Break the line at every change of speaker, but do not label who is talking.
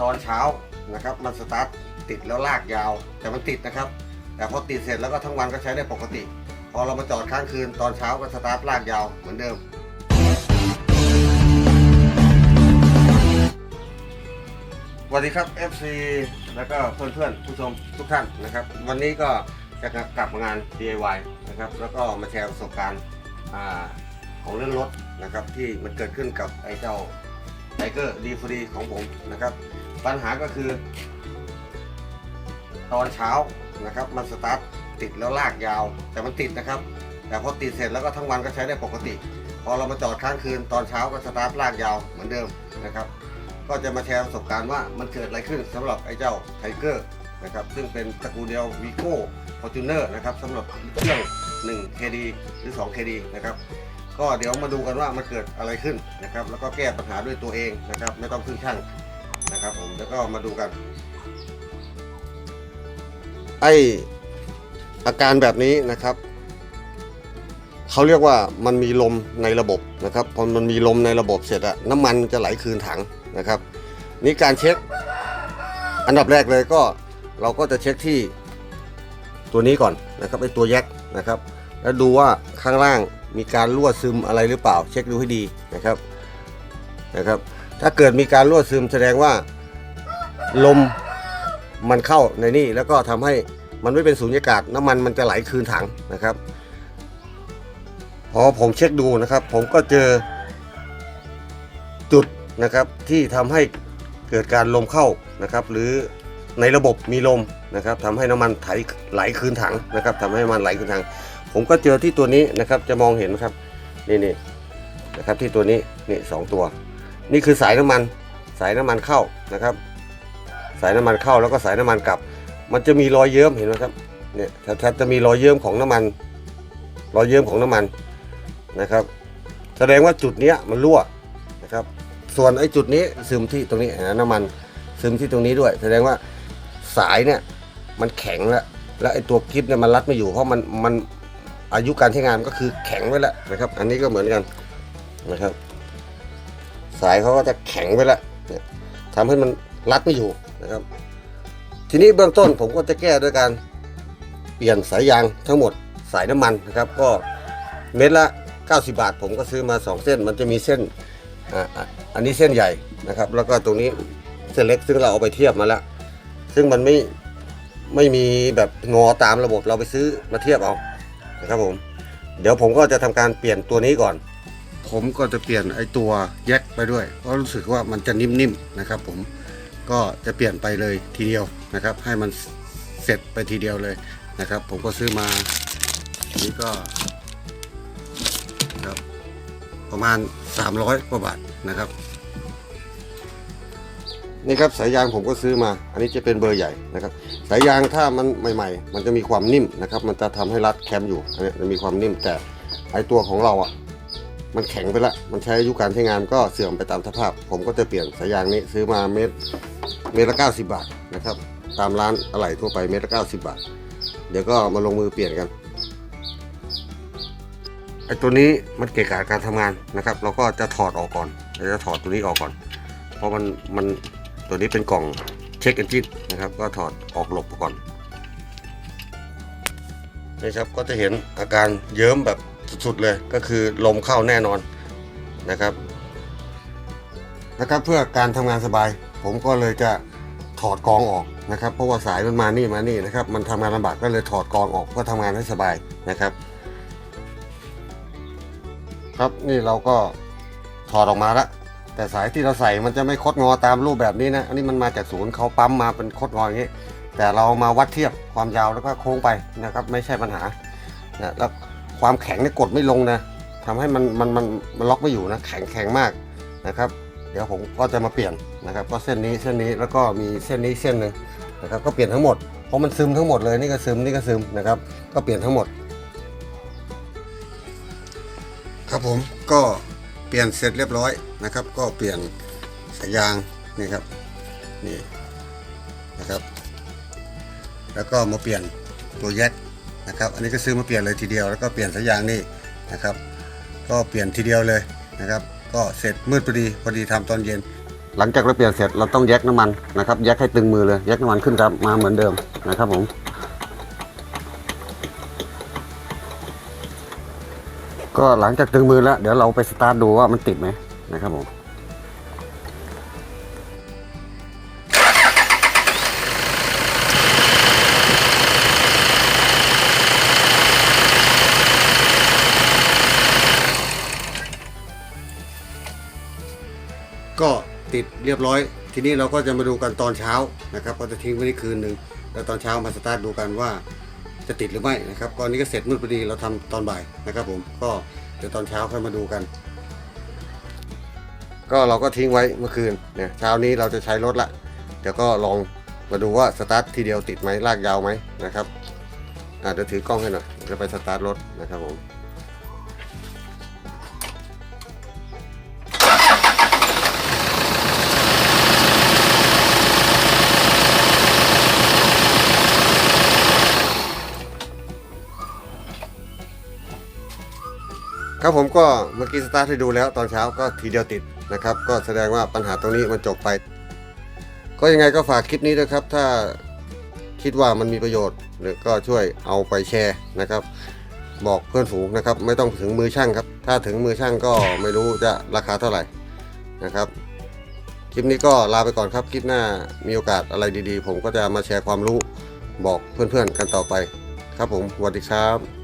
ตอนเช้านะครับมันสตาร์ทติดแล้วลากยาว แต่มันติดนะครับ แต่พอติดเสร็จแล้วก็ทั้งวันก็ใช้ได้ปกติ พอเรามาจอดค้างคืนตอนเช้าก็สตาร์ทลากยาวเหมือนเดิม สวัสดีครับ FC แล้วก็เพื่อนๆผู้ชมทุกท่านนะครับ วันนี้ก็จะกลับมางาน DIY นะครับ แล้วก็มาแชร์ประสบการณ์ของเรื่องรถนะครับที่มันเกิดขึ้นกับไอ้เจ้า ไทเกอร์ดีฟรีของผมนะครับ ปัญหาก็คือ ตอนเช้านะครับ มันสตาร์ทติดแล้วลากยาว แต่มันติดนะครับ แต่พอติดเสร็จแล้วก็ทั้งวันก็ใช้ได้ปกติ พอเรามาจอดค้างคืนตอนเช้าก็สตาร์ทลากยาวเหมือนเดิมนะครับ ก็จะมาแชร์ประสบการณ์ว่ามันเกิดอะไรขึ้นสำหรับไอ้เจ้าไทเกอร์นะครับซึ่งเป็นตระกูลเดียววีโก้ฟอร์จูเนอร์นะครับสำหรับเครื่อง1 KD หรือ2 KD นะครับ ก็เดี๋ยวมาดูกันว่ามันเกิดอะไรขึ้นนะครับ แล้วก็แก้ปัญหาด้วยตัวเองนะครับ ไม่ต้องพึ่งช่างนะครับ ผมแล้วก็มาดูกัน ไออาการแบบนี้นะครับเขาเรียกว่ามันมีลมในระบบนะครับพอมันมีลมในระบบเสร็จอะน้ำมันจะไหลคืนถังนะครับ นี่การเช็คอันดับแรกเลยก็เราก็จะเช็คที่ตัวนี้ก่อนนะครับไอตัวแยกนะครับ แล้วดูว่าข้างล่าง มีการรั่วซึมอะไรหรือเปล่า เช็คดูให้ดีนะครับนะครับ ถ้าเกิดมีการรั่วซึมแสดงว่าลมมันเข้าในนี่แล้วก็ทำให้มันไม่เป็นสูญญากาศน้ำมันมันจะไหลคืนถังนะครับพอผมเช็คดูนะครับ ผมก็เจอจุดนะครับที่ทำให้เกิดการลมเข้านะครับ หรือ ในระบบมีลมนะครับทำให้น้ำมันไหลไหลคืนถังนะครับทำให้มันไหลคืนถัง ผมก็เจอที่ตัวนี้นะครับจะมองเห็นครับนี่นี่นะครับที่ตัวนี้นี่สองตัว นี่คือสายน้ำมันสายน้ำมันเข้านะครับ สายน้ำมันเข้าแล้วก็สายน้ำมันกลับ มันจะมีรอยเยิ้มเห็นไหมครับเนี่ยชัดๆจะมีรอยเยิ้มของน้ำมัน รอยเยิ้มของน้ำมันนะครับ แสดงว่าจุดเนี้ยมันรั่วนะครับ ส่วนไอ้จุดนี้ซึมที่ตรงนี้นะน้ำมันซึมที่ตรงนี้ด้วย แสดงว่า สายเนี่ยมันแข็งแล้ว แล้วไอ้ตัวคลิปเนี่ยมันรัดไม่อยู่เพราะมันมันอายุการใช้งานก็คือแข็งไว้แล้วนะครับ อันนี้ก็เหมือนกันนะครับ สายเขาก็จะแข็งไปแล้วเนี่ยทำให้มันรัดไม่อยู่นะครับ ทีนี้เบื้องต้นผมก็จะแก้ด้วยการเปลี่ยนสายยางทั้งหมดสายน้ำมันนะครับ ก็เม็ดละ 90 บาท ผมก็ซื้อมา 2 เส้น มันจะมีเส้นออันนี้เส้นใหญ่นะครับ แล้วก็ตรงนี้เส้นเล็กซึ่งเราเอาไปเทียบมาแล้ว ซึ่งมันไม่ไม่มีแบบงอตามระบบเราไปซื้อมาเทียบเอานะครับผม เดี๋ยวผมก็จะทำการเปลี่ยนตัวนี้ก่อน ผมก็จะเปลี่ยนไอ้ตัวแยกไปด้วย เพราะรู้สึกว่ามันจะนิ่มๆนะครับ ผมก็จะเปลี่ยนไปเลยทีเดียวนะครับ ให้มันเสร็จไปทีเดียวเลยนะครับ ผมก็ซื้อมาอันนี้ก็ครับประมาณ 300กว่าบาทนะครับ นี่ครับสายยางผมก็ซื้อมา อันนี้จะเป็นเบอร์ใหญ่นะครับ สายยางถ้ามันใหม่ ๆ มันจะมีความนิ่มนะครับ มันจะทำให้รัดแคมอยู่อันนี้จะมีความนิ่มแต่ไอตัวของเราอะ มันแข็งไปละ มันใช้อายุการใช้งานก็เสื่อมไปตามสภาพ ผมก็จะเปลี่ยนสายยางนี้ซื้อมาเมตรเมตรละ90 บาทนะครับ ตามร้านอะไหล่ทั่วไปเมตรละ90 บาท เดี๋ยวก็มาลงมือเปลี่ยนกันไอตัวนี้มันเกะกะการทำงานนะครับ เราก็จะถอดออกก่อนเราจะถอดตัวนี้ออกก่อน เพราะมันมัน ตัวนี้เป็นกล่องเช็คเอนจินนะครับ ก็ถอดออกหลบก่อนนี่ครับก็จะเห็นอาการเยิ้มแบบสุดๆเลยก็คือลมเข้าแน่นอนนะครับนะครับเพื่อการทำงานสบาย ผมก็เลยจะถอดกองออกนะครับ เพราะว่าสายมันมานี่มานี่นะครับ มันทำงานลำบากก็เลยถอดกองออกเพื่อทำงานให้สบายนะครับ ครับนี่เราก็ถอดออกมาแล้ว แต่สายที่เราใส่มันจะไม่คดงอตามรูปแบบนี้นะ อันนี้มันมาจากศูนย์เขาปั๊มมาเป็นคดงออย่างนี้ แต่เรามาวัดเทียบความยาวแล้วก็โค้งไปนะครับ ไม่ใช่ปัญหานะแล้วความแข็งเนี่ยกดไม่ลงนะทำให้มันมันมันมันล็อกไม่อยู่นะแข็งแข็งมากนะครับ เดี๋ยวผมก็จะมาเปลี่ยนนะครับ ก็เส้นนี้เส้นนี้แล้วก็มีเส้นนี้เส้นหนึ่งนะครับ ก็เปลี่ยนทั้งหมดเพราะมันซึมทั้งหมดเลยนี่ก็ซึมนี่ก็ซึมนะครับ ก็เปลี่ยนทั้งหมด ครับผมก็ ปลี่ยนเสร็จเรียบร้อยนะครับ ก็เปลี่ยนสายยางนี่ครับนี่นะครับ แล้วก็มาเปลี่ยนตัวแยกนะครับ อันนี้ก็ซื้อมาเปลี่ยนเลยทีเดียว แล้วก็เปลี่ยนสายยางนี่นะครับ ก็เปลี่ยนทีเดียวเลยนะครับ ก็เสร็จมืดพอดีพอดีทำตอนเย็น หลังจากเราเปลี่ยนเสร็จเราต้องแยกน้ำมันนะครับแยกให้ตึงมือเลยแยกน้ำมันขึ้นครับมาเหมือนเดิมนะครับผม ก็หลังจากตึงมือแล้ว เดี๋ยวเราไปสตาร์ทดูว่ามันติดไหมนะครับผมก็ติดเรียบร้อย ทีนี้เราก็จะมาดูกันตอนเช้านะครับก็จะทิ้งไว้ในคืนหนึ่งแล้วตอนเช้ามาสตาร์ทดูกันว่า จะติดหรือไม่นะครับตอนนี้ก็เสร็จมืดพอดีเราทำตอนบ่ายนะครับผมก็เดี๋ยวตอนเช้าค่อยมาดูกัน ก็เราก็ทิ้งไว้เมื่อคืนเนี่ยเช้านี้เราจะใช้รถละเดี๋ยวก็ลองมาดูว่าสตาร์ททีเดียวติดไหมลากยาวไหมนะครับอ่าเดี๋ยวถือกล้องให้หน่อยจะไปสตาร์ทรถนะครับผม ครับผมก็เมื่อกี้สตาร์ทให้ดูแล้วตอนเช้าก็ทีเดียวติดนะครับ ก็แสดงว่าปัญหาตรงนี้มันจบไป ก็ยังไงก็ฝากคลิปนี้ด้วยครับ ถ้าคิดว่ามันมีประโยชน์หรือก็ช่วยเอาไปแชร์นะครับ บอกเพื่อนฝูงนะครับ ไม่ต้องถึงมือช่างครับ ถ้าถึงมือช่างก็ไม่รู้จะราคาเท่าไหร่นะครับคลิปนี้ก็ลาไปก่อนครับคลิปหน้ามีโอกาสอะไรดีๆ ผมก็จะมาแชร์ความรู้บอกเพื่อนๆกันต่อไป ครับผมสวัสดีครับ